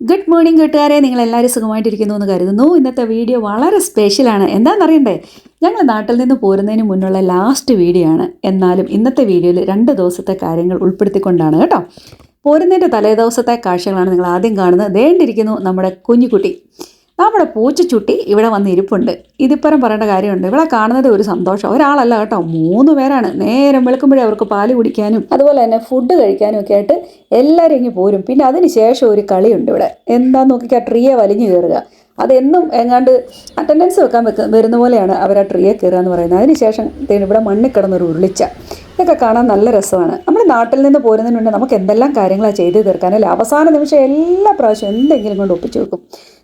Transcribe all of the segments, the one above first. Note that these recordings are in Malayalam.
ഗുഡ് മോർണിംഗ് കൂട്ടുകാരെ. നിങ്ങൾ എല്ലാവരും സുഖമായിട്ടിരിക്കുന്നു എന്ന് കരുതുന്നു. ഇന്നത്തെ വീഡിയോ വളരെ സ്പെഷ്യലാണ് എന്താണെന്നറിയണ്ടേ ഞങ്ങൾ നാട്ടിൽ നിന്ന് പോരുന്നതിന് മുന്നുള്ള ലാസ്റ്റ് വീഡിയോ ആണ്. എന്നാലും ഇന്നത്തെ വീഡിയോയിൽ രണ്ട് ദിവസത്തെ കാര്യങ്ങൾ ഉൾപ്പെടുത്തിക്കൊണ്ടാണ് കേട്ടോ. പോരുന്നതിന്റെ തലേദിവസത്തെ കാഴ്ചകളാണ് നിങ്ങൾ ആദ്യം കാണുന്നത്. ദേണ്ടിരിക്കുന്നു നമ്മുടെ കുഞ്ഞുകുട്ടി. നമ്മുടെ പൂച്ചച്ചുട്ടി ഇവിടെ വന്ന് ഇരിപ്പുണ്ട്. ഇതിപ്പുറം പറയേണ്ട കാര്യമുണ്ട്. ഇവിടെ കാണുന്നത് ഒരു സന്തോഷം. ഒരാളല്ല കേട്ടോ. മൂന്ന് പേരാണ്. നേരം വെളുക്കുമ്പോഴേ അവർക്ക് പാൽ കുടിക്കാനും അതുപോലെ തന്നെ ഫുഡ് കഴിക്കാനും ഒക്കെ ആയിട്ട് എല്ലാവരും ഇങ്ങ് പോരും. പിന്നെ അതിന് ശേഷം ഒരു കളിയുണ്ട് ഇവിടെ. എന്താന്ന് നോക്കിക്കാ ട്രീയെ വലിഞ്ഞു കയറുക അതെന്നും എങ്ങാണ്ട് അറ്റൻഡൻസ് വെക്കാൻ വെക്ക വരുന്ന പോലെയാണ് അവർ ആ ട്രീയെ കയറുക എന്ന് പറയുന്നത്. അതിനുശേഷം ഇവിടെ മണ്ണിൽ കിടന്നൊരു ഉരുളിച്ച. ഇതൊക്കെ കാണാൻ നല്ല രസമാണ്. നമ്മൾ നാട്ടിൽ നിന്ന് പോരുന്നതിന് മുന്നേ നമുക്ക് എന്തെല്ലാം കാര്യങ്ങളാണ് ചെയ്ത് തീർക്കാൻ? അല്ലേ? അവസാന നിമിഷം എല്ലാ പ്രാവശ്യവും എന്തെങ്കിലും കൊണ്ട് ഒപ്പിച്ചു വെക്കും.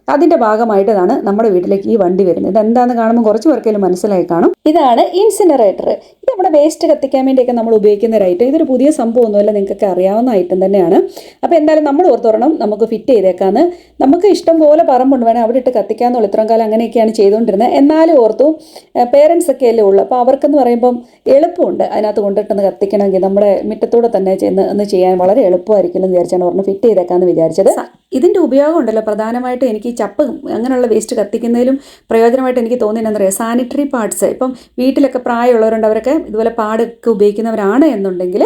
അതിന്റെ ഭാഗമായിട്ടാണ് നമ്മുടെ വീട്ടിലേക്ക് ഈ വണ്ടി വരുന്നത്. ഇത് എന്താണെന്ന് കാണുമ്പോൾ കുറച്ച് പേർക്കെങ്കിലും മനസ്സിലായി കാണും. ഇതാണ് ഇൻസിനറേറ്റർ. ഇത് നമ്മുടെ വേസ്റ്റ് കത്തിക്കാൻ വേണ്ടിയൊക്കെ നമ്മൾ ഉപയോഗിക്കുന്ന ഒരു ഐറ്റം ഇതൊരു പുതിയ സംഭവമൊന്നുമല്ല നിങ്ങൾക്കൊക്കെ അറിയാവുന്ന ഐറ്റം തന്നെയാണ്. അപ്പോൾ എന്തായാലും നമ്മൾ ഓർത്തോരണം നമുക്ക് ഫിറ്റ് ചെയ്തേക്കാന്ന്. നമുക്ക് ഇഷ്ടം പോലെ പറമ്പുണ്ട്. വേണേൽ അവിടെ ഇട്ട് കത്തിക്കാന്നുള്ള ഇത്രയും കാലം അങ്ങനെയൊക്കെയാണ് ചെയ്തുകൊണ്ടിരുന്നത്. എന്നാലും ഓർത്തു പേരൻസ് ഒക്കെ അല്ലേ ഉള്ളൂ. അപ്പോൾ അവർക്കെന്ന് പറയുമ്പം എളുപ്പമുണ്ട് അതിനകത്ത് കൊണ്ടിട്ടൊന്ന് കത്തിക്കണമെങ്കിൽ. നമ്മുടെ മിറ്റത്തൂടെ തന്നെ ചെന്ന് ഒന്ന് ചെയ്യാൻ വളരെ എളുപ്പമായിരിക്കും എന്ന് വിചാരിച്ചാണ് ഓർമ്മ ഫിറ്റ് ചെയ്തേക്കാന്ന് വിചാരിച്ചത്. ഇതിന്റെ ഉപയോഗം ഉണ്ടല്ലോ. പ്രധാനമായിട്ട് എനിക്ക് ചപ്പ് അങ്ങനെയുള്ള വേസ്റ്റ് കത്തിക്കുന്നതിലും പ്രയോജനമായിട്ട് എനിക്ക് പറയുക സാനിറ്ററി പാർട്സ് ഇപ്പം വീട്ടിലൊക്കെ പ്രായമുള്ളവരുണ്ട് അവരൊക്കെ ഇതുപോലെ പാടൊക്കെ ഉപയോഗിക്കുന്നവരാണ് എന്നുണ്ടെങ്കിൽ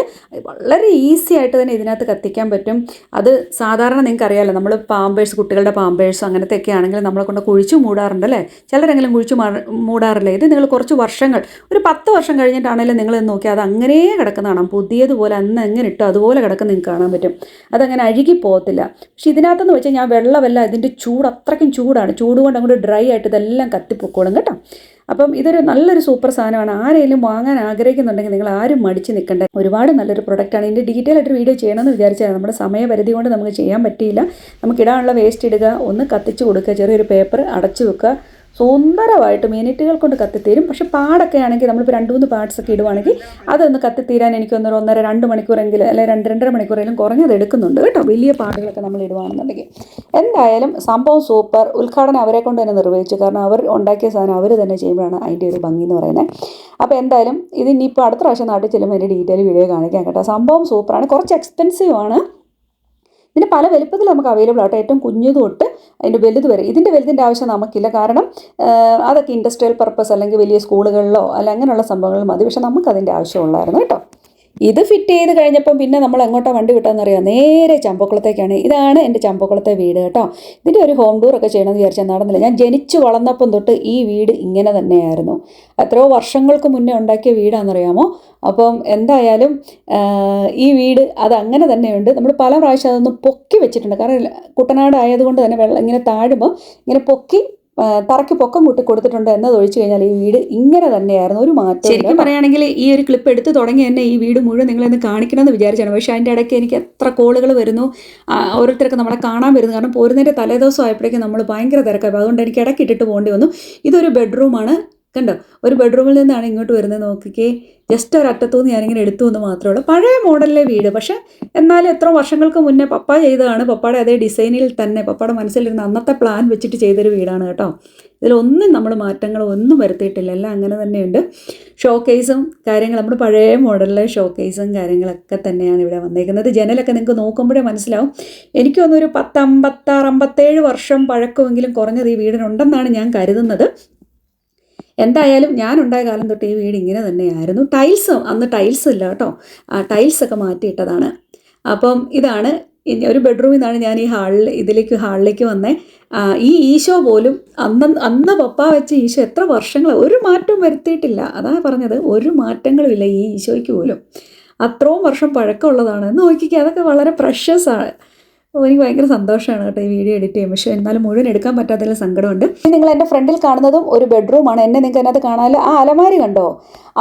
വളരെ ഈസി ആയിട്ട് തന്നെ ഇതിനകത്ത് കത്തിക്കാൻ പറ്റും. അത് സാധാരണ നിങ്ങൾക്ക് അറിയാമല്ലോ നമ്മൾ പാമ്പേഴ്സ് കുട്ടികളുടെ പാമ്പേഴ്സ് അങ്ങനത്തെ ഒക്കെ ആണെങ്കിൽ നമ്മളെ കൊണ്ട് കുഴിച്ചു മൂടാറുണ്ട് അല്ലേ? ചിലരെങ്കിലും കുഴിച്ചു മൂടാറില്ലേ? ഇത് നിങ്ങൾ കുറച്ച് വർഷങ്ങൾ ഒരു പത്ത് വർഷം കഴിഞ്ഞിട്ടാണെങ്കിലും നിങ്ങൾ നോക്കിയാൽ അത് അങ്ങനെ കിടക്കുന്ന കാണാം പുതിയതുപോലെ അന്ന് എങ്ങനെ ഇട്ടോ അതുപോലെ കിടക്കുന്ന നിങ്ങൾക്ക് കാണാൻ പറ്റും. അതങ്ങനെ അഴുകി പോകത്തില്ല. പക്ഷെ ഇതിനകത്തെന്ന് വെച്ചാൽ ഞാൻ വെള്ളമല്ല ഇതിന്റെ ചൂട് അത്രയ്ക്കും ചൂടാണ്. ചൂട് കൊണ്ട് അങ്ങോട്ട് ഡ്രൈ ആയിട്ട് ഇതെല്ലാം കത്തിപ്പൊക്കോളും കേട്ടോ. അപ്പം ഇതൊരു നല്ലൊരു സൂപ്പർ സാധനമാണ്. ആരെങ്കിലും വാങ്ങാൻ ആഗ്രഹിക്കുന്നുണ്ടെങ്കിൽ നിങ്ങൾ ആരും മടിച്ച് നിൽക്കേണ്ട. ഒരുപാട് നല്ലൊരു പ്രൊഡക്റ്റാണ് ഇതിന്റെ ഡീറ്റെയിൽ ആയിട്ട് വീഡിയോ ചെയ്യണമെന്ന് വിചാരിച്ചാൽ നമ്മുടെ സമയപരിധി കൊണ്ട് നമുക്ക് ചെയ്യാൻ പറ്റിയില്ല. നമുക്ക് ഇടാനുള്ള വേസ്റ്റ് ഇടുക ഒന്ന് കത്തിച്ച് കൊടുക്കുക ചെറിയൊരു പേപ്പർ അടച്ചു വെക്കുക സുന്ദരമായിട്ട് മിനിറ്റുകൾ കൊണ്ട് കത്തിത്തീരും. പക്ഷെ പാടൊക്കെ ആണെങ്കിൽ നമ്മളിപ്പോൾ രണ്ട് മൂന്ന് പാർട്സ് ഒക്കെ ഇടുവാണെങ്കിൽ അതൊന്ന് കത്തിത്തീരാൻ എനിക്ക് ഒന്നര രണ്ട് മണിക്കൂറെങ്കിലും അല്ലെങ്കിൽ രണ്ട് രണ്ടര മണിക്കൂറെങ്കിലും കുറഞ്ഞത് എടുക്കുന്നുണ്ട് കേട്ടോ. വലിയ പാടുകളൊക്കെ നമ്മൾ ഇടുവാണെന്നുണ്ടെങ്കിൽ. എന്തായാലും സംഭവം സൂപ്പർ. ഉദ്ഘാടനം അവരെ കൊണ്ട് തന്നെ നിർവഹിച്ചു. കാരണം അവർ ഉണ്ടാക്കിയ സാധനം അവർ തന്നെ ചെയ്യുമ്പോഴാണ് അതിന്റെ ഒരു ഭംഗി എന്ന് പറയുന്നത്. അപ്പോൾ എന്തായാലും ഇത് ഇനിയിപ്പോൾ അടുത്ത പ്രാവശ്യം നാട്ടിൽ ചെല്ലുമ്പോൾ അതിന്റെ ഡീറ്റെയിൽ വീഡിയോ കാണിക്കാം കേട്ടോ. സംഭവം സൂപ്പറാണ്. കുറച്ച് എക്സ്പെൻസീവ് ആണ്. ഇതിന് പല വലുപ്പത്തിൽ നമുക്ക് അവൈലബിൾ ആകട്ടെ ഏറ്റവും കുഞ്ഞു തൊട്ട് അതിന്റെ വലുത് വരെ. ഇതിന്റെ വലുതിന്റെ ആവശ്യം നമുക്കില്ല. കാരണം അതൊക്കെ ഇൻഡസ്ട്രിയൽ പർപ്പസ് അല്ലെങ്കിൽ വലിയ സ്കൂളുകളിലോ അല്ല അങ്ങനെയുള്ള സംഭവങ്ങളിൽ മതി. പക്ഷേ നമുക്ക് അതിന്റെ ആവശ്യമുള്ളായിരുന്നു കേട്ടോ. ഇത് ഫിറ്റ് ചെയ്ത് കഴിഞ്ഞപ്പം പിന്നെ നമ്മൾ എങ്ങോട്ടാണ് വണ്ടി വിട്ടാന്നറിയാം നേരെ ചമ്പക്കുളത്തേക്കാണ്. ഇതാണ് എന്റെ ചമ്പക്കുളത്തെ വീട് കേട്ടോ. ഇതിന്റെ ഒരു ഹോം ടൂർ ഒക്കെ ചെയ്യണമെന്ന് വിചാരിച്ചാൽ നടന്നില്ല. ഞാൻ ജനിച്ചു വളർന്നപ്പം തൊട്ട് ഈ വീട് ഇങ്ങനെ തന്നെയായിരുന്നു. എത്രയോ വർഷങ്ങൾക്ക് മുന്നേ ഉണ്ടാക്കിയ വീടാണെന്നറിയാമോ അപ്പം എന്തായാലും ഈ വീട് അത് അങ്ങനെ തന്നെയുണ്ട്. നമ്മൾ പല പ്രാവശ്യം അതൊന്ന് പൊക്കി വെച്ചിട്ടുണ്ട്. കാരണം കുട്ടനാട് ആയതുകൊണ്ട് തന്നെ വെള്ളം ഇങ്ങനെ താഴുമ്പോൾ ഇങ്ങനെ പൊക്കി തറയ്ക്ക് പൊക്കം കൂട്ടി കൊടുത്തിട്ടുണ്ട് എന്നത് ഒഴിച്ചു കഴിഞ്ഞാൽ ഈ വീട് ഇങ്ങനെ തന്നെയായിരുന്നു. ഒരു മാറ്റം ശരിക്കും പറയുകയാണെങ്കിൽ ഈ ഒരു ക്ലിപ്പ് എടുത്ത് തുടങ്ങി തന്നെ ഈ വീട് മുഴുവൻ നിങ്ങളെന്ന് കാണിക്കണമെന്ന് വിചാരിച്ചാണ്. പക്ഷേ അതിന്റെ ഇടയ്ക്ക് എനിക്ക് എത്ര കോളുകൾ വരുന്നു. ഓരോരുത്തരൊക്കെ നമ്മളെ കാണാൻ വരുന്നു. കാരണം പോരുന്നതിന്റെ തലേദിവസം ആയപ്പോഴേക്കും നമ്മൾ ഭയങ്കര തിരക്കായി. അതുകൊണ്ട് എനിക്ക് ഇടയ്ക്ക് ഇട്ടിട്ട് പോകേണ്ടി വന്നു. ഇതൊരു ബെഡ്റൂമാണ് കണ്ടോ? ഒരു ബെഡ്റൂമിൽ നിന്നാണ് ഇങ്ങോട്ട് വരുന്നത് നോക്കിക്കേ. ജസ്റ്റ് ഒരു അറ്റത്തുനിന്ന് ഞാനിങ്ങനെ എടുത്തു എന്ന് മാത്രമേ ഉള്ളൂ. പഴയ മോഡലിലെ വീട്. പക്ഷേ എന്നാലും എത്ര വർഷങ്ങൾക്ക് മുന്നേ പപ്പ ചെയ്തതാണ്. പപ്പയുടെ അതേ ഡിസൈനിൽ തന്നെ പപ്പയുടെ മനസ്സിലിരുന്ന അന്നത്തെ പ്ലാൻ വെച്ചിട്ട് ചെയ്തൊരു വീടാണ് കേട്ടോ. ഇതിലൊന്നും നമ്മൾ മാറ്റങ്ങൾ ഒന്നും വരുത്തിയിട്ടില്ല. എല്ലാം അങ്ങനെ തന്നെയുണ്ട്. ഷോ കേസും കാര്യങ്ങൾ നമ്മുടെ പഴയ മോഡലിലെ ഷോ കേസും കാര്യങ്ങളൊക്കെ തന്നെയാണ് ഇവിടെ വന്നേക്കുന്നത്. ജനലൊക്കെ നിങ്ങൾക്ക് നോക്കുമ്പോഴേ മനസ്സിലാവും. എനിക്ക് തോന്നുന്നു ഒരു പത്ത് അമ്പത്താറ് അമ്പത്തേഴ് വർഷം പഴക്കമെങ്കിലും കുറഞ്ഞത് ഈ വീടിനുണ്ടെന്നാണ് ഞാൻ കരുതുന്നത്. എന്തായാലും ഞാനുണ്ടായ കാലം തൊട്ട് ഈ വീട് ഇങ്ങനെ തന്നെയായിരുന്നു. ടൈൽസ് അന്ന് ടൈൽസ് ഇല്ല കേട്ടോ. ടൈൽസൊക്കെ മാറ്റിയിട്ടതാണ്. അപ്പം ഇതാണ് ഒരു ബെഡ്റൂമിൽ നിന്നാണ് ഞാൻ ഈ ഹാളിൽ ഇതിലേക്ക് ഹാളിലേക്ക് വന്നേ. ഈ ഈശോ പോലും അന്ന് അന്ന് പപ്പ വെച്ച ഈശോ എത്ര വർഷങ്ങൾ ഒരു മാറ്റവും വരുത്തിയിട്ടില്ല. അതാണ് പറഞ്ഞത് ഒരു മാറ്റങ്ങളും ഇല്ല ഈ ഈശോയ്ക്ക് പോലും. അത്രയും വർഷം പഴക്കമുള്ളതാണ്. നോക്കിക്കുക അതൊക്കെ വളരെ പ്രഷ്യസ് ഓ, എനിക്ക് ഭയങ്കര സന്തോഷമാണ് കേട്ടോ ഈ വീഡിയോ എഡിറ്റ് ചെയ്യും പക്ഷേ എന്നാലും മുഴുവൻ എടുക്കാൻ പറ്റാത്തതിൽ സങ്കടമുണ്ട്. നിങ്ങൾ എന്റെ ഫ്രണ്ടിൽ കാണുന്നതും ഒരു ബെഡ്റൂമാണ് എന്നെ നിങ്ങൾക്ക് അതിനകത്ത് കാണാമല്ലോ ആ അലമാരി കണ്ടോ?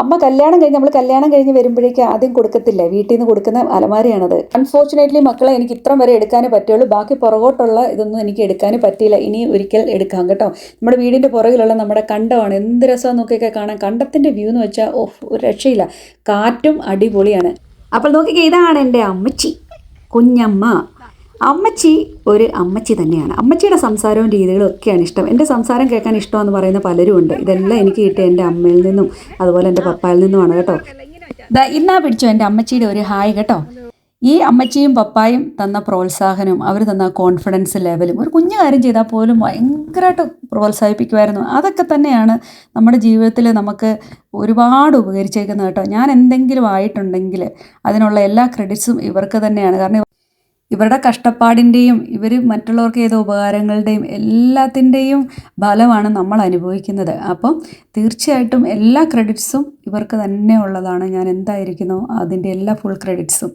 അമ്മ കല്യാണം കഴിഞ്ഞ് നമ്മൾ കല്യാണം കഴിഞ്ഞ് വരുമ്പോഴേക്കും ആദ്യം കൊടുക്കത്തില്ല? വീട്ടിൽ നിന്ന് കൊടുക്കുന്ന അലമാരിയാണത്. അൺഫോർച്ചുനേറ്റ്ലി മക്കളെ എനിക്ക് ഇത്രയും വരെ എടുക്കാനേ പറ്റുള്ളൂ. ബാക്കി പുറകോട്ടുള്ള ഇതൊന്നും എനിക്ക് എടുക്കാനേ പറ്റിയില്ല. ഇനി ഒരിക്കൽ എടുക്കാം കേട്ടോ. നമ്മുടെ വീടിന്റെ പുറകിലുള്ള നമ്മുടെ കണ്ടമാണ്. എന്ത് രസമാണ് നോക്കിയൊക്കെ കാണാൻ. കണ്ടത്തിന്റെ വ്യൂ എന്ന് വെച്ചാൽ ഓ ഒരു രക്ഷയില്ല. കാറ്റും അടിപൊളിയാണ്. അപ്പോൾ നോക്കിക്കേ ഇതാണ് എന്റെ അമ്മച്ചി. കുഞ്ഞമ്മ. അമ്മച്ചി ഒരു അമ്മച്ചി തന്നെയാണ്. അമ്മച്ചിയുടെ സംസാരവും രീതികളും ഒക്കെയാണ് ഇഷ്ടം. എന്റെ സംസാരം കേൾക്കാൻ ഇഷ്ടമെന്ന് പറയുന്ന പലരും ഉണ്ട്. ഇതെല്ലാം എനിക്ക് കിട്ടിയ എന്റെ അമ്മയിൽ നിന്നും അതുപോലെ എന്റെ പപ്പായിൽ നിന്നുമാണ് കേട്ടോ. ഇന്നാ പിടിച്ചു എന്റെ അമ്മച്ചിയുടെ ഒരു ഹായ് കേട്ടോ. ഈ അമ്മച്ചിയും പപ്പായും തന്ന പ്രോത്സാഹനവും അവർ തന്ന കോൺഫിഡൻസ് ലെവലും ഒരു കുഞ്ഞു കാര്യം ചെയ്താൽ പോലും ഭയങ്കരമായിട്ട് പ്രോത്സാഹിപ്പിക്കുമായിരുന്നു. അതൊക്കെ തന്നെയാണ് നമ്മുടെ ജീവിതത്തിൽ നമുക്ക് ഒരുപാട് ഉപകരിച്ചേക്കുന്നത് കേട്ടോ. ഞാൻ എന്തെങ്കിലും ആയിട്ടുണ്ടെങ്കിൽ അതിനുള്ള എല്ലാ ക്രെഡിറ്റ്സും ഇവർക്ക് തന്നെയാണ്. കാരണം ഇവരുടെ കഷ്ടപ്പാടിന്റെയും ഇവർ മറ്റുള്ളവർക്ക് ചെയ്ത ഉപകാരങ്ങളുടെയും എല്ലാത്തിന്റെയും ഫലമാണ് നമ്മൾ അനുഭവിക്കുന്നത്. അപ്പം തീർച്ചയായിട്ടും എല്ലാ ക്രെഡിറ്റ്സും ഇവർക്ക് തന്നെ ഉള്ളതാണ്. ഞാൻ എന്തായിരിക്കുന്നു? അതിന്റെ എല്ലാ ഫുൾ ക്രെഡിറ്റ്സും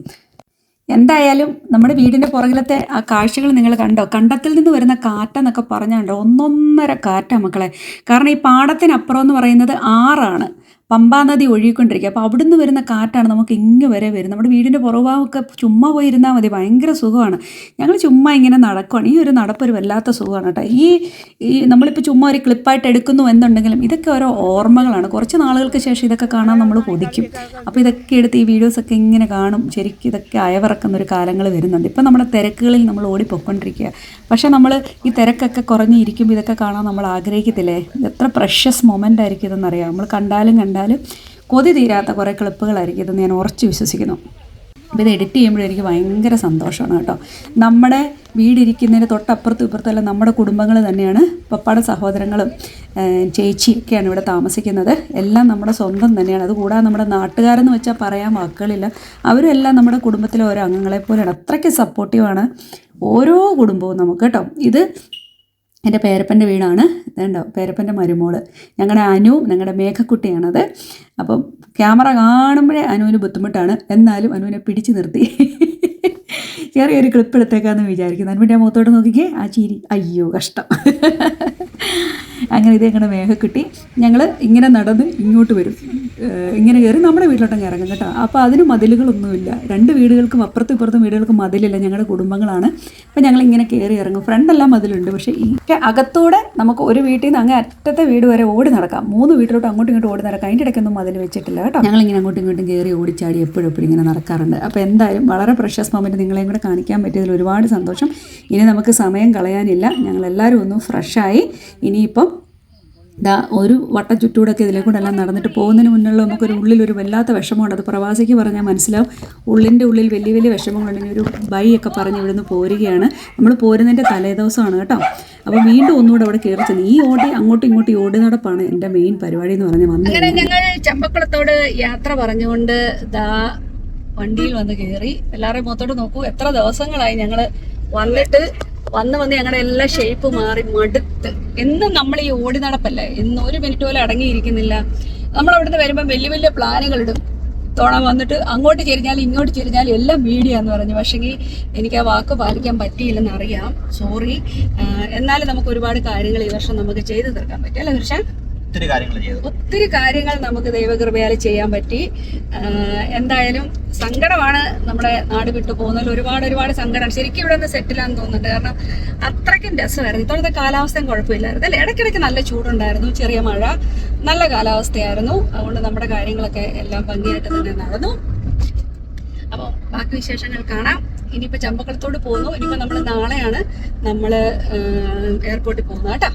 എന്തായാലും നമ്മുടെ വീടിന്റെ പുറകിലത്തെ ആ കാഴ്ചകൾ നിങ്ങൾ കണ്ടോ? കണ്ടത്തിൽ നിന്ന് വരുന്ന കാറ്റെന്നൊക്കെ പറഞ്ഞാണ്ടോ ഒന്നൊന്നര കാറ്റാണ് മക്കളെ. കാരണം ഈ പാടത്തിനപ്പുറം എന്ന് പറയുന്നത് ആറാണ്. പമ്പാ നദി ഒഴുകിക്കൊണ്ടിരിക്കുക. അപ്പോൾ അവിടുന്ന് വരുന്ന കാറ്റാണ് നമുക്ക് ഇങ്ങ് വരെ വരുന്നത്. നമ്മുടെ വീടിന്റെ പുറവാമൊക്കെ ചുമ്മാ പോയി ഇരുന്നാൽ മതി. ഭയങ്കര സുഖമാണ്. ഞങ്ങൾ ചുമ്മാ ഇങ്ങനെ നടക്കുകയാണ് ഈ ഒരു നടപ്പൊരു വല്ലാത്ത സുഖമാണ് കേട്ടോ. ഈ ഈ നമ്മളിപ്പോൾ ചുമ്മാ ഒരു ക്ലിപ്പായിട്ട് എടുക്കുന്നു എന്നുണ്ടെങ്കിലും ഇതൊക്കെ ഓരോ ഓർമ്മകളാണ്. കുറച്ച് നാളുകൾക്ക് ശേഷം ഇതൊക്കെ കാണാൻ നമ്മൾ കൊതിക്കും. അപ്പോൾ ഇതൊക്കെ എടുത്ത് ഈ വീഡിയോസൊക്കെ ഇങ്ങനെ കാണും. ശരിക്കും ഇതൊക്കെ അയവിറക്കുന്ന ഒരു കാലങ്ങൾ വരുന്നുണ്ട്. ഇപ്പം നമ്മുടെ തിരക്കുകളിൽ നമ്മൾ ഓടിപ്പോയിക്കൊണ്ടിരിക്കുക. പക്ഷേ നമ്മൾ ഈ തിരക്കൊക്കെ കുറഞ്ഞിരിക്കുമ്പോൾ ഇതൊക്കെ കാണാൻ നമ്മൾ ആഗ്രഹിക്കത്തില്ലേ? ഇത് എത്ര പ്രഷ്യസ് മൊമെന്റ് ആയിരിക്കും ഇതെന്നറിയാം നമ്മൾ കണ്ടാലും കണ്ടാലും കൊതി തീരാത്ത കുറേ ക്ലിപ്പുകളായിരിക്കും ഇതെന്ന് ഞാൻ ഉറച്ചു വിശ്വസിക്കുന്നു. അപ്പോൾ ഇത് എഡിറ്റ് ചെയ്യുമ്പോഴും എനിക്ക് ഭയങ്കര സന്തോഷമാണ് കേട്ടോ. നമ്മുടെ വീടിരിക്കുന്നതിന് തൊട്ടപ്പുറത്തും ഇപ്പുറത്തും നമ്മുടെ കുടുംബങ്ങൾ തന്നെയാണ്. പപ്പാട സഹോദരങ്ങളും ചേച്ചിയൊക്കെയാണ് ഇവിടെ താമസിക്കുന്നത്. എല്ലാം നമ്മുടെ സ്വന്തം തന്നെയാണ്. അതുകൂടാതെ നമ്മുടെ നാട്ടുകാരെന്ന് വെച്ചാൽ പറയാൻ വാക്കുകളില്ല. അവരും എല്ലാം നമ്മുടെ കുടുംബത്തിലെ ഓരോ അംഗങ്ങളെ പോലെയാണ്. അത്രയ്ക്ക് സപ്പോർട്ടീവാണ് ഓരോ കുടുംബവും നമുക്ക് കേട്ടോ. ഇത് എന്റെ പേരപ്പന്റെ വീടാണ്. ഇതുണ്ടോ? പേരപ്പന്റെ മരുമോൾ. ഞങ്ങളുടെ അനു ഞങ്ങളുടെ മേഘക്കുട്ടിയാണത്. അപ്പം ക്യാമറ കാണുമ്പോഴേ അനുവിന് ബുദ്ധിമുട്ടാണ്. എന്നാലും അനുവിനെ പിടിച്ചു നിർത്തി. ചെറിയൊരു ക്ലിപ്പ് എടുത്തേക്കാന്ന് വിചാരിക്കുന്നു. അനുവിന്റെ മുഖത്തോട്ട് നോക്കിക്കേ. ആ ചിരി. അയ്യോ കഷ്ടം. അങ്ങനെ ഇത് ഞങ്ങളുടെ കിട്ടി. ഞങ്ങൾ ഇങ്ങനെ നടന്ന് ഇങ്ങോട്ട് വരും. ഇങ്ങനെ കയറി നമ്മുടെ വീട്ടിലോട്ടങ്ങ് ഇറങ്ങും കേട്ടോ. അപ്പോൾ അതിന് മതിലുകളൊന്നുമില്ല. രണ്ട് വീടുകൾക്കും അപ്പുറത്തും ഇപ്പുറത്തും വീടുകൾക്കും മതിലില്ല ഞങ്ങളുടെ കുടുംബങ്ങളാണ്. അപ്പോൾ ഞങ്ങൾ ഇങ്ങനെ കയറി ഇറങ്ങും. ഫ്രണ്ടെല്ലാം മതിലുണ്ട്. പക്ഷേ ഈ അകത്തൂടെ നമുക്ക് ഒരു വീട്ടിൽ നിന്ന് അങ്ങ് അറ്റത്തെ വീട് വരെ ഓടി നടക്കാം. മൂന്ന് വീട്ടിലോട്ട് അങ്ങോട്ടും ഇങ്ങോട്ടും ഓടി നടക്കാം. അതിന്റെ ഇടയ്ക്കൊന്നും മതിൽ വെച്ചിട്ടില്ല കേട്ടോ. ഞങ്ങൾ ഇങ്ങനെ അങ്ങോട്ടും ഇങ്ങോട്ടും കയറി ഓടിച്ചാടി എപ്പോഴും എപ്പോഴും ഇങ്ങനെ നടക്കാറുണ്ട്. അപ്പോൾ എന്തായാലും വളരെ പ്രഷസ് മൊമെന്റ് നിങ്ങളെയും കൂടെ കാണിക്കാൻ പറ്റിയതിൽ ഒരുപാട് സന്തോഷം. ഇനി നമുക്ക് സമയം കളയാനില്ല. ഞങ്ങളെല്ലാവരും ഒന്ന് ഫ്രഷായി ഇനിയിപ്പം ദാ ഒരു വട്ടം ചുറ്റൂടൊക്കെ ഇതിലെ കൂടെ എല്ലാം നടന്നിട്ട് പോകുന്നതിന് മുന്നുള്ള നമുക്കൊരു ഉള്ളിൽ ഒരു വല്ലാത്ത വിഷമമുണ്ട്. അത് പ്രവാസിക്ക് പറഞ്ഞാൽ മനസ്സിലാവും. ഉള്ളിന്റെ ഉള്ളിൽ വലിയ വലിയ വിഷമങ്ങളുണ്ടെങ്കിൽ ഒരു ബൈ ഒക്കെ പറഞ്ഞ് ഇവിടുന്ന് പോരുകയാണ്. നമ്മൾ പോരുന്നതിന്റെ തലേദിവസമാണ് കേട്ടോ. അപ്പോൾ വീണ്ടും ഒന്നുകൂടെ അവിടെ കയറി ചെന്ന്. ഈ ഓടി അങ്ങോട്ടും ഇങ്ങോട്ടും ഓടി നടപ്പാണ് എന്റെ മെയിൻ പരിപാടി എന്ന് പറഞ്ഞ് വന്നത്. അങ്ങനെ ഞങ്ങൾ ചമ്പക്കുളത്തോട് യാത്ര പറഞ്ഞുകൊണ്ട് ദാ വണ്ടിയിൽ വന്ന് കയറി എല്ലാവരുടെയും മുഖത്തോട്ട് നോക്കൂ. എത്ര ദിവസങ്ങളായി ഞങ്ങൾ വന്നിട്ട് വന്ന് വന്ന് ഞങ്ങളുടെ എല്ലാ ഷേപ്പ് മാറി മടുത്ത്. എന്നും നമ്മൾ ഈ ഓടി നടപ്പല്ലേ? ഇന്ന് ഒരു മിനിറ്റ് പോലും അടങ്ങിയിരിക്കുന്നില്ല. നമ്മൾ അവിടുന്ന് വരുമ്പോൾ വലിയ വലിയ പ്ലാനുകൾ ഇടും. തോണ വന്നിട്ട് അങ്ങോട്ട് ചെരിഞ്ഞാൽ ഇങ്ങോട്ട് ചെരിഞ്ഞാൽ എല്ലാം മീഡിയ എന്ന് പറഞ്ഞു. പക്ഷേങ്കിൽ എനിക്ക് ആ വാക്ക് പാലിക്കാൻ പറ്റിയില്ലെന്ന് അറിയാം. സോറി എന്നാലും നമുക്ക് ഒരുപാട് കാര്യങ്ങൾ ഈ വർഷം നമുക്ക് ചെയ്തു തീർക്കാൻ പറ്റും. അല്ലേ ഹർഷൻ ഒത്തിരി കാര്യങ്ങൾ ചെയ്തു. ഒത്തിരി കാര്യങ്ങൾ നമുക്ക് ദൈവകൃപയാൽ ചെയ്യാൻ പറ്റി. എന്തായാലും സങ്കടമാണ് നമ്മുടെ നാട് വിട്ടു പോകുന്നതിൽ ഒരുപാട് ഒരുപാട് സങ്കടം ശരിക്കും ഇവിടെ നിന്ന് സെറ്റിലാന്ന് തോന്നുന്നുണ്ട്. കാരണം അത്രയ്ക്കും രസമായിരുന്നു. ഇത്തവണത്തെ കാലാവസ്ഥയും കുഴപ്പമില്ലായിരുന്നു. അല്ലേ? ഇടയ്ക്കിടയ്ക്ക് നല്ല ചൂടുണ്ടായിരുന്നു. ചെറിയ മഴ നല്ല കാലാവസ്ഥയായിരുന്നു. അതുകൊണ്ട് നമ്മുടെ കാര്യങ്ങളൊക്കെ എല്ലാം ഭംഗിയായിട്ട് തന്നെ നടന്നു. അപ്പോൾ ബാക്കി വിശേഷങ്ങൾ കാണാം. ഇനിയിപ്പോൾ ചമ്പക്കളത്തോട് പോകുന്നു. ഇനിയിപ്പോൾ നമ്മൾ നാളെയാണ് നമ്മൾ എയർപോർട്ടിൽ പോകുന്നത്. കേട്ടോ.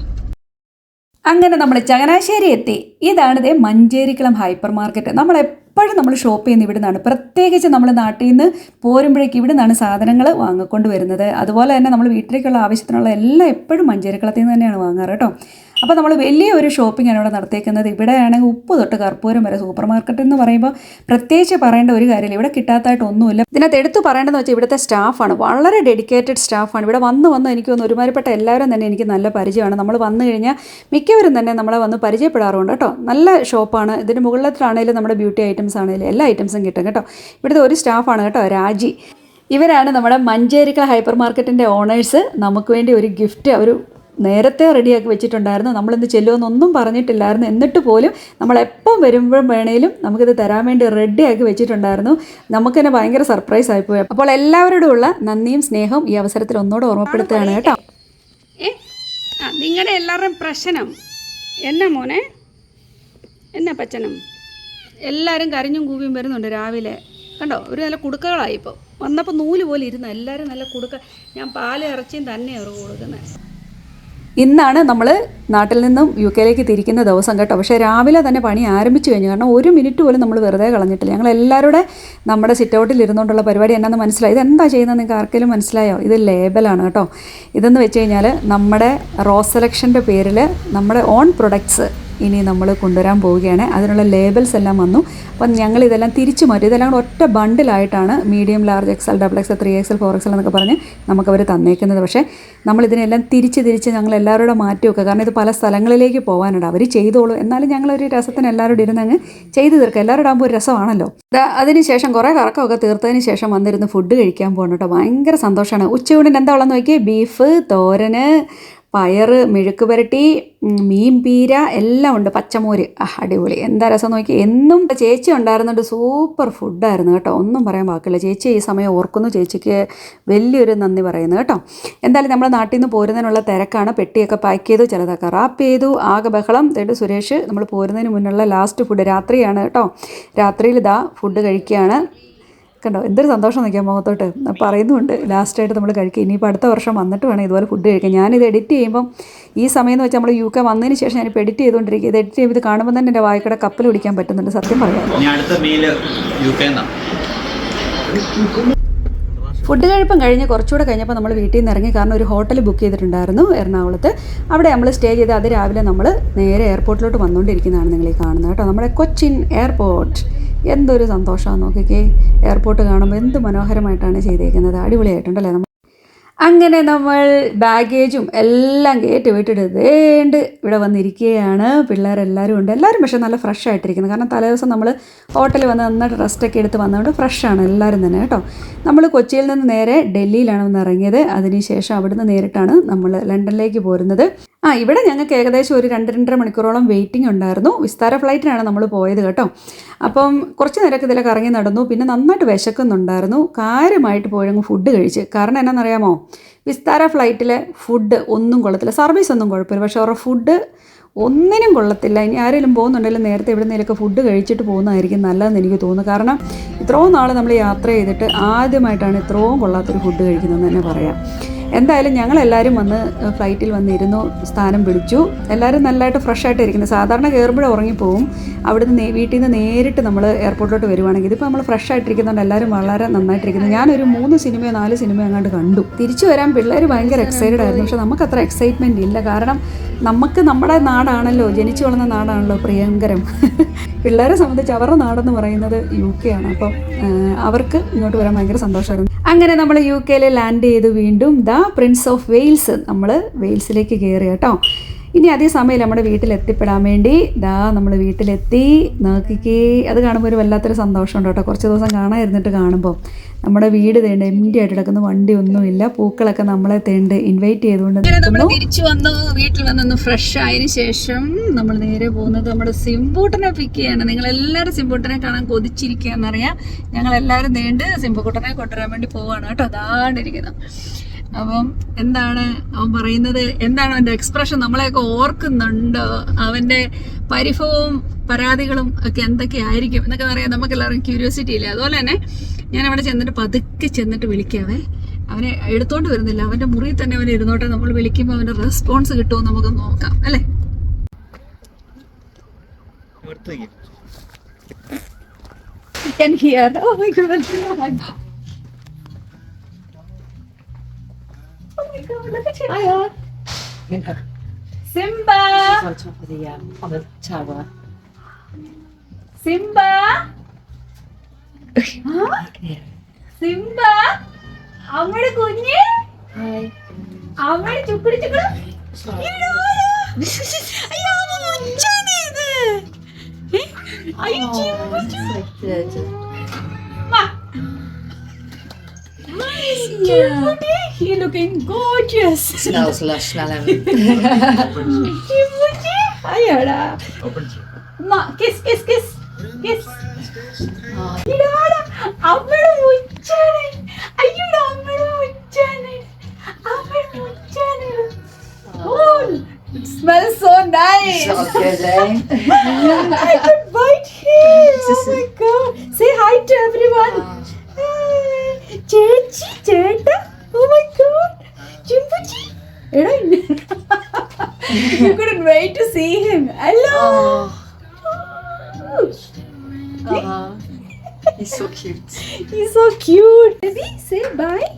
അങ്ങനെ നമ്മൾ ചങ്ങനാശ്ശേരി എത്തി ഇതാണ് ദേ മഞ്ചേരിക്കുളം ഹൈപ്പർ മാർക്കറ്റ് നമ്മൾ എപ്പോഴും നമ്മൾ ഷോപ്പ് ചെയ്യുന്ന ഇവിടെ നിന്നാണ് പ്രത്യേകിച്ച് നമ്മൾ നാട്ടിൽ നിന്ന് പോരുമ്പോഴേക്ക് ഇവിടെ നിന്നാണ് സാധനങ്ങൾ വാങ്ങിക്കൊണ്ട് വരുന്നത് അതുപോലെ തന്നെ നമ്മൾ വീട്ടിലേക്കുള്ള ആവശ്യത്തിനുള്ള എല്ലാം എപ്പോഴും മഞ്ചേരിക്കുളത്തിൽ നിന്ന് തന്നെയാണ് വാങ്ങാറ് കേട്ടോ. അപ്പോൾ നമ്മൾ വലിയ ഒരു ഷോപ്പിംഗ് ആണ് ഇവിടെ നടത്തിയേക്കുന്നത്. ഇവിടെയാണെങ്കിൽ ഉപ്പ് തൊട്ട് കർപ്പൂരം വരെ സൂപ്പർ മാർക്കറ്റ് എന്ന് പറയുമ്പോൾ പ്രത്യേകിച്ച് പറയേണ്ട ഒരു കാര്യമില്ല. ഇവിടെ കിട്ടാത്തതായിട്ട് ഒന്നുമില്ല. ഇതിനകത്ത് എടുത്തു പറയേണ്ടതെന്ന് വെച്ചാൽ ഇവിടുത്തെ സ്റ്റാഫാണ് വളരെ ഡെഡിക്കേറ്റഡ് സ്റ്റാഫാണ് ഇവിടെ വന്ന് വന്ന് എനിക്ക് തോന്നുന്നു ഒരുമാതിരിപ്പെട്ട എല്ലാവരും തന്നെ എനിക്ക് നല്ല പരിചയമാണ്. നമ്മൾ വന്നു കഴിഞ്ഞാൽ മിക്കവരും തന്നെ നമ്മളെ വന്ന് പരിചയപ്പെടാറുണ്ട് കേട്ടോ. നല്ല ഷോപ്പാണ്. ഇതിന് മുകളിലത്തിലാണെങ്കിലും നമ്മുടെ ബ്യൂട്ടി ഐറ്റംസ് ആണെങ്കിലും എല്ലാ ഐറ്റംസും കിട്ടും കേട്ടോ. ഇവിടുത്തെ ഒരു സ്റ്റാഫാണ് കേട്ടോ രാജി. ഇവരാണ് നമ്മുടെ മഞ്ചേരിക്കള ഹൈപ്പർ മാർക്കറ്റിന്റെ ഓണേഴ്സ് നമുക്ക് വേണ്ടി ഒരു ഗിഫ്റ്റ് അവർ നേരത്തെ റെഡിയാക്കി വെച്ചിട്ടുണ്ടായിരുന്നു. നമ്മളിന്ന് ചെല്ലുമെന്നൊന്നും പറഞ്ഞിട്ടില്ലായിരുന്നു. എന്നിട്ട് പോലും നമ്മൾ എപ്പം വരുമ്പോഴും വേണേലും നമുക്കിത് തരാൻ വേണ്ടി റെഡിയാക്കി വെച്ചിട്ടുണ്ടായിരുന്നു. നമുക്ക് തന്നെ ഭയങ്കര സർപ്രൈസ് ആയിപ്പോയി അപ്പോൾ എല്ലാവരോടുമുള്ള നന്ദിയും സ്നേഹവും ഈ അവസരത്തിൽ ഒന്നുകൂടെ ഓർമ്മപ്പെടുത്തുകയാണ് കേട്ടോ. നിങ്ങളുടെ എല്ലാവരുടെയും പ്രശ്നം. എന്നാ മോനെ? എന്നാ പച്ചനം? എല്ലാവരും കരഞ്ഞും കൂവിയും വരുന്നുണ്ട് രാവിലെ. കണ്ടോ? ഒരു നല്ല കുടുക്കകളായി ഇപ്പോൾ വന്നപ്പോൾ നൂൽ പോലെ ഇരുന്ന് എല്ലാവരും നല്ല കുടുക്ക ഞാൻ പാൽ ഇറച്ചിയും തന്നെയാണ് കൊടുക്കുന്നത് ഇന്നാണ് നമ്മൾ നാട്ടിൽ നിന്നും യു കെയിലേക്ക് തിരിക്കുന്ന ദിവസം കേട്ടോ. പക്ഷേ രാവിലെ തന്നെ പണി ആരംഭിച്ചു കഴിഞ്ഞു. കാരണം ഒരു മിനിറ്റ് പോലും നമ്മൾ വെറുതെ കളഞ്ഞിട്ടില്ല. ഞങ്ങൾ എല്ലാവരുടെ നമ്മുടെ സിറ്റൗട്ടിൽ ഇരുന്നുകൊണ്ടുള്ള പരിപാടി എന്നാന്ന് മനസ്സിലായി. ഇതെന്താ ചെയ്യുന്നത് നിങ്ങൾക്ക് ആർക്കെങ്കിലും മനസ്സിലായോ? ഇത് ലേബലാണ് കേട്ടോ. ഇതെന്ന് വെച്ച് കഴിഞ്ഞാൽ നമ്മുടെ റോ സെലക്ഷന്റെ പേരിൽ നമ്മുടെ ഓൺ പ്രൊഡക്ട്സ് ഇനി നമ്മൾ കൊണ്ടുവരാൻ പോവുകയാണ്. അതിനുള്ള ലേബൽസ് എല്ലാം വന്നു. അപ്പം ഞങ്ങൾ ഇതെല്ലാം തിരിച്ചു മാറ്റി. ഇതെല്ലാം കൂടെ ഒറ്റ ബണ്ടിലായിട്ടാണ് medium large XL double XL three XL four XL എന്നൊക്കെ പറഞ്ഞ് നമുക്കവർ തന്നേക്കുന്നത്. പക്ഷേ നമ്മൾ ഇതിനെല്ലാം തിരിച്ച് തിരിച്ച് ഞങ്ങൾ എല്ലാവരുടെ മാറ്റി വെക്കുക കാരണം ഇത് പല സ്ഥലങ്ങളിലേക്ക് പോകാനുണ്ട് അവർ ചെയ്തോളൂ. എന്നാലും ഞങ്ങളൊരു രസത്തിന് എല്ലാവരോടും ഇരുന്നങ്ങ് ചെയ്തു തീർക്കുക. എല്ലാവരോടും ആകുമ്പോൾ ഒരു രസമാണല്ലോ. ദാ അതിന് ശേഷം കുറേ കറക്കമൊക്കെ തീർത്തതിന് ശേഷം വന്നിരുന്ന് ഫുഡ് കഴിക്കാൻ പോകണം കേട്ടോ. ഭയങ്കര സന്തോഷമാണ്. ഉച്ചയൂണിന് എന്താ ഉള്ളതെന്ന് നോക്കിയേ? ബീഫ് തോരന് പയറ് മെഴുക്ക് പുരട്ടി മീൻ പീര എല്ലാം ഉണ്ട്. പച്ചമോര്. അടിപൊളി. എന്താ രസം നോക്കി. എന്നും ചേച്ചി ഉണ്ടായിരുന്നുണ്ട് സൂപ്പർ ഫുഡായിരുന്നു കേട്ടോ. ഒന്നും പറയാൻ വാക്കില്ല. ചേച്ചി ഈ സമയം ഓർക്കുന്നു. ചേച്ചിക്ക് വലിയൊരു നന്ദി പറയുന്നു കേട്ടോ. എന്തായാലും നമ്മൾ നാട്ടിൽ നിന്ന് പോരുന്നതിനുള്ള തിരക്കാണ്. പെട്ടിയൊക്കെ പാക്ക് ചെയ്തു ചിലതൊക്കെ റാപ്പ് ചെയ്തു. ആകെ ബഹളം. തേട്ട് സുരേഷ് നമ്മൾ പോരുന്നതിന് മുന്നുള്ള ലാസ്റ്റ് ഫുഡ് രാത്രിയാണ് കേട്ടോ. രാത്രിയിൽ ഇതാ ഫുഡ് കഴിക്കുകയാണ്. കണ്ടോ? എന്തൊരു സന്തോഷം നിൽക്കാം മുഖത്തോട്ട്. പറയുന്നുണ്ട് ലാസ്റ്റായിട്ട് നമ്മൾ കഴിക്കുക. ഇനിയിപ്പോൾ അടുത്ത വർഷം വന്നിട്ട് വേണം ഇതുപോലെ ഫുഡ് കഴിക്കാൻ. ഞാനിത് എഡിറ്റ് ചെയ്യുമ്പം ഈ സമയം എന്ന് വെച്ചാൽ നമ്മൾ യു കെ വന്നതിന് ശേഷം ഞാനിപ്പോൾ എഡിറ്റ് ചെയ്തുകൊണ്ടിരിക്കുക ഇത് എഡിറ്റ് ചെയ്ത് ഇത് കാണുമ്പോൾ തന്നെ എന്റെ വായിക്കട കപ്പൽ പിടിക്കാൻ പറ്റുന്നുണ്ട്. സത്യം പറയാം. ഫുഡ് കഴിപ്പം കഴിഞ്ഞ് കുറച്ചുകൂടെ കഴിഞ്ഞപ്പോൾ നമ്മൾ വീട്ടിൽ നിന്ന് ഇറങ്ങി കാരണം ഒരു ഹോട്ടൽ ബുക്ക് ചെയ്തിട്ടുണ്ടായിരുന്നു എറണാകുളത്ത്. അവിടെ നമ്മൾ സ്റ്റേ ചെയ്ത് അത് രാവിലെ നമ്മൾ നേരെ എയർപോർട്ടിലോട്ട് വന്നുകൊണ്ടിരിക്കുന്നതാണ് നിങ്ങൾ ഈ കാണുന്നത് കേട്ടോ. നമ്മുടെ കൊച്ചിൻ എയർപോർട്ട് എന്തൊരു സന്തോഷമാണ്. നോക്കിക്കേ എയർപോർട്ട് കാണുമ്പോൾ എന്ത് മനോഹരമായിട്ടാണ് ചെയ്തേക്കുന്നത്. അടിപൊളിയായിട്ടുണ്ടല്ലേ നമ്മൾ അങ്ങനെ നമ്മൾ ബാഗേജും എല്ലാം കയറ്റി വിട്ടിട്ട് ദേണ്ട് ഇവിടെ വന്നിരിക്കുകയാണ്. പിള്ളേരെല്ലാവരും ഉണ്ട്. എല്ലാവരും പക്ഷേ നല്ല ഫ്രഷ് ആയിട്ടിരിക്കുന്നത് കാരണം തലേദിവസം നമ്മൾ ഹോട്ടലിൽ വന്ന് നന്നായിട്ട് റെസ്റ്റൊക്കെ എടുത്ത് വന്നതുകൊണ്ട് ഫ്രഷാണ് എല്ലാവരും തന്നെ കേട്ടോ. നമ്മൾ കൊച്ചിയിൽ നിന്ന് നേരെ ഡൽഹിയിലാണ് വന്ന് ഇറങ്ങിയത് അതിനുശേഷം അവിടുന്ന് നേരിട്ടാണ് നമ്മൾ ലണ്ടനിലേക്ക് പോരുന്നത്. ആ ഇവിടെ ഞങ്ങൾക്ക് ഏകദേശം ഒരു രണ്ട് രണ്ടര മണിക്കൂറോളം വെയിറ്റിംഗ് ഉണ്ടായിരുന്നു. വിസ്താര ഫ്ലൈറ്റിനാണ് നമ്മൾ പോയത് കേട്ടോ. അപ്പം കുറച്ച് നേരമൊക്കെ ഇതിലൊക്കെ ഇറങ്ങി നടന്നു. പിന്നെ നന്നായിട്ട് വിശക്കുന്നുണ്ടായിരുന്നു. കാര്യമായിട്ട് പോയങ്ങ് ഫുഡ് കഴിച്ച്. കാരണം എന്നാണെന്നറിയാമോ വിസ്താര ഫ്ലൈറ്റിലെ ഫുഡ് ഒന്നും കൊള്ളത്തില്ല. സർവീസ് ഒന്നും കുഴപ്പമില്ല. പക്ഷേ അവരുടെ ഫുഡ് ഒന്നിനും കൊള്ളത്തില്ല. ഇനി ആരെങ്കിലും പോകുന്നുണ്ടെങ്കിലും നേരത്തെ ഇവിടെ നിന്നൊക്കെ ഫുഡ് കഴിച്ചിട്ട് പോകുന്നതായിരിക്കും നല്ലതെന്ന് എനിക്ക് തോന്നുന്നു. കാരണം ഇത്രയും നാൾ നമ്മൾ യാത്ര ചെയ്തിട്ട് ആദ്യമായിട്ടാണ് ഇത്രയും കൊള്ളാത്തൊരു ഫുഡ് കഴിക്കുന്നതെന്ന് തന്നെ പറയാം. എന്തായാലും ഞങ്ങൾ എല്ലാവരും വന്ന് ഫ്ലൈറ്റിൽ വന്നിരുന്നു സ്ഥാനം പിടിച്ചു. എല്ലാവരും നല്ലതായിട്ട് ഫ്രഷ് ആയിട്ട് ഇരിക്കുന്നത് സാധാരണ കയറുമ്പോഴേ ഉറങ്ങിപ്പോവും. അവിടുന്ന് വീട്ടിൽ നിന്ന് നേരിട്ട് നമ്മൾ എയർപോർട്ടിലോട്ട് വരുവാണെങ്കിൽ ഇതിപ്പോൾ നമ്മൾ ഫ്രഷ് ആയിട്ടിരിക്കുന്നതുകൊണ്ട് എല്ലാവരും വളരെ നന്നായിട്ടിരിക്കുന്നു. ഞാനൊരു മൂന്ന് സിനിമയോ നാല് സിനിമയോ അങ്ങോട്ട് കണ്ടു. തിരിച്ചു വരാൻ പിള്ളേർ ഭയങ്കര എക്സൈറ്റഡ് ആയിരുന്നു. പക്ഷെ നമുക്ക് അത്ര എക്സൈറ്റ്മെന്റ് ഇല്ല. കാരണം നമുക്ക് നമ്മുടെ നാടാണല്ലോ. ജനിച്ചു വളർന്ന നാടാണല്ലോ പ്രിയങ്കരം. പിള്ളേരെ സംബന്ധിച്ച് അവരുടെ നാടെന്ന് പറയുന്നത് യു കെ ആണ്. അപ്പം അവർക്ക് ഇങ്ങോട്ട് വരാൻ ഭയങ്കര സന്തോഷമായിരുന്നു. അങ്ങനെ നമ്മൾ യു കെയിൽ ലാൻഡ് ചെയ്ത് വീണ്ടും ദ പ്രിൻസ് ഓഫ് വെയിൽസ് നമ്മൾ വെയിൽസിലേക്ക് കയറി കേട്ടോ ഇനി അതേ സമയം നമ്മുടെ വീട്ടിലെത്തിപ്പെടാൻ വേണ്ടി ദാ നമ്മൾ വീട്ടിലെത്തി നോക്കിക്കേ അത് കാണുമ്പോൾ ഒരു വല്ലാത്തൊരു സന്തോഷമുണ്ട് കേട്ടോ. കുറച്ച് ദിവസം കാണാതിരുന്നിട്ട് കാണുമ്പോൾ നമ്മുടെ വീട് തേണ്ട എം ഡി ആയിട്ട് കിടക്കുന്ന വണ്ടി ഒന്നുമില്ല പൂക്കളൊക്കെ നമ്മളെ തേണ്ട് ഇൻവൈറ്റ് ചെയ്തുകൊണ്ട് നമ്മൾ തിരിച്ചു വന്നു വീട്ടിൽ വന്നൊന്ന് ഫ്രഷ് ആയതിനു ശേഷം നമ്മൾ നേരെ പോകുന്നത് നമ്മുടെ സിംബൂട്ടനെ പിക്ക് ചെയ്യാണ്. നിങ്ങൾ എല്ലാവരും സിംബൂട്ടനെ കാണാൻ കൊതിച്ചിരിക്കുക എന്നറിയാം ഞങ്ങൾ എല്ലാവരും നീണ്ട് സിംബൂട്ടനെ കൊണ്ടുവരാൻ വേണ്ടി പോവാണ് കേട്ടോ. അതാണ്ടിരിക്കുന്നത് അപ്പം എന്താണ് അവൻ പറയുന്നത്? എന്താണ് അവന്റെ എക്സ്പ്രഷൻ നമ്മളെയൊക്കെ ഓർക്കുന്നുണ്ട്. അവന്റെ പരിഭവവും പരാതികളും ഒക്കെ എന്തൊക്കെയായിരിക്കും എന്നൊക്കെ പറയാം നമുക്ക് എല്ലാവർക്കും ക്യൂരിയോസിറ്റി ഇല്ല? അതുപോലെ തന്നെ ഞാൻ അവിടെ ചെന്നിട്ട് പതുക്കെ ചെന്നിട്ട് വിളിക്കാവേ. അവനെ എടുത്തോണ്ട് വരുന്നില്ല. അവന്റെ മുറിയിൽ തന്നെ അവൻ ഇരുന്നോട്ടെ. നമ്മൾ വിളിക്കുമ്പോൾ അവന്റെ റെസ്പോൺസ് കിട്ടുമോ നമുക്ക് നോക്കാം. അല്ലേ? You can hear. Oh my god. god, look at him. Hiya. Simba! on top of the um, on the tower. Simba! Yeah. Simba! അവിടെ കുഞ്ഞ് Hi. അവിടെ ചുക്കുടി ചുക്കുടി അയ്യോ, അയ്യോ, മുഞ്ചാണ് ഇത്. ഏ? അയ്യോ, Chimbu, Chimbu. So good. Ma. Chimbuti, he looking gorgeous. Smells lush, smell him. Chimbuti, അയ്യടാ. Ma, kiss, kiss, kiss, kiss. ഇടാടാ, അമ്മയുടെ മുച്ചാണ്. അയ്യടാ, അമ്മയുടെ മുച്ചാണ്. അമ്മയുടെ മുച്ചാണ്. Oh, it smells so nice. So You couldn't wait to see him. Hello. Uh-huh. He's so cute. He's so cute. Baby, say. Bye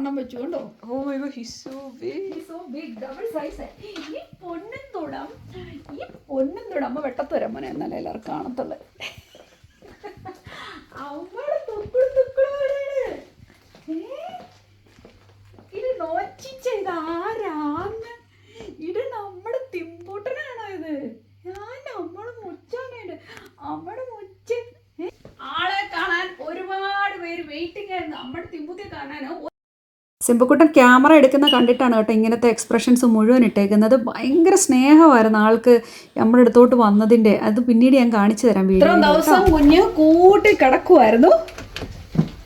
വണ്ണം വെച്ചു കണ്ടോ so big. So big double size ഈ പൊന്നും തുടം. ഈ പൊന്നും തുടം. അമ്മ വെട്ടത്ത് മോനെ. എന്നാലേ എല്ലാവർക്കും കാണത്തുള്ളു. അമ്മയുടെ തുക്കുടു തുക്കുടോടാണ് ഇത് നോച്ചിച്ച ഇത് ആരാന്ന്? ഇത് നമ്മുടെ തിമ്പൂട്ടനാണോ ഇത്? ഞാൻ നമ്മുടെ മുച്ചാനായിട്ട് നമ്മുടെ മുച്ച. ആളെ കാണാൻ ഒരുപാട് പേര് വെയിറ്റിംഗ് ആയിരുന്നു. നമ്മുടെ തിമ്പൂത്തിയെ കാണാനോ? സിമ്പക്കുട്ടൻ ക്യാമറ എടുക്കുന്ന കണ്ടിട്ടാണ് കേട്ടോ ഇങ്ങനത്തെ എക്സ്പ്രഷൻസ് മുഴുവൻ ഇട്ടേക്കുന്നത്. ഭയങ്കര സ്നേഹമായിരുന്നു ആൾക്ക് നമ്മുടെ അടുത്തോട്ട് വന്നതിന്റെ അത് പിന്നീട് ഞാൻ കാണിച്ചു തരാം വീഡിയോ ദിവസം കുഞ്ഞ് കൂട്ടി കിടക്കുമായിരുന്നു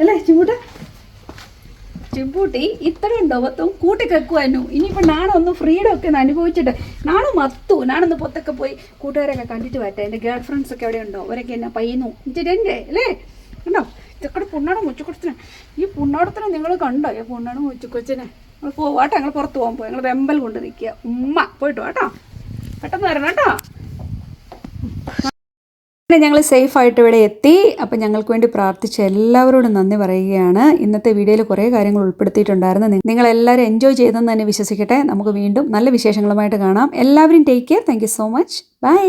അല്ലേ ചിമ്പൂട്ട? ചിമ്പൂട്ടി ഇത്രയും ദിവസവും കൂട്ടി കിടക്കുമായിരുന്നു ഇനിയിപ്പോൾ നാണൊന്ന് ഫ്രീഡം ഒക്കെ ഒന്ന് അനുഭവിച്ചിട്ട് നാണു മത്തു. നാണൊന്ന് പൊത്തൊക്കെ പോയി കൂട്ടുകാരൊക്കെ കണ്ടിട്ട് വരട്ടെ. എന്റെ ഗേൾ ഫ്രണ്ട്സ് ഒക്കെ അവിടെ ഉണ്ടോ? അവരൊക്കെ എന്നെ പയ്യുന്നു? ഇച്ചിരി അല്ലേ? കണ്ടോ? ഇതൊക്കെ പുണ്ണാടം മുച്ചുകൊച്ചിനെ ഈ പുണ്ണാടത്തിനെ നിങ്ങൾ കണ്ടോ? ഈ പുണ്ണാടം മുച്ചുകൊച്ചിനെ നിങ്ങൾ പോവാട്ടോ ഞങ്ങൾ പുറത്ത് പോകാൻ പോയി ഞങ്ങൾ വെമ്പൽ കൊണ്ട് നിൽക്കുക. ഉമ്മ പോയിട്ട് കേട്ടോ. പെട്ടെന്ന് വരണം കേട്ടോ. ഞങ്ങൾ സേഫ് ആയിട്ട് ഇവിടെ എത്തി. അപ്പം ഞങ്ങൾക്ക് വേണ്ടി പ്രാർത്ഥിച്ച എല്ലാവരോടും നന്ദി പറയുകയാണ്. ഇന്നത്തെ വീഡിയോയിൽ കുറേ കാര്യങ്ങൾ ഉൾപ്പെടുത്തിയിട്ടുണ്ടായിരുന്നു. നിങ്ങൾ എല്ലാവരും എൻജോയ് ചെയ്തെന്ന് തന്നെ വിശ്വസിക്കട്ടെ. നമുക്ക് വീണ്ടും നല്ല വിശേഷങ്ങളുമായിട്ട് കാണാം. എല്ലാവരും take care thank so much bye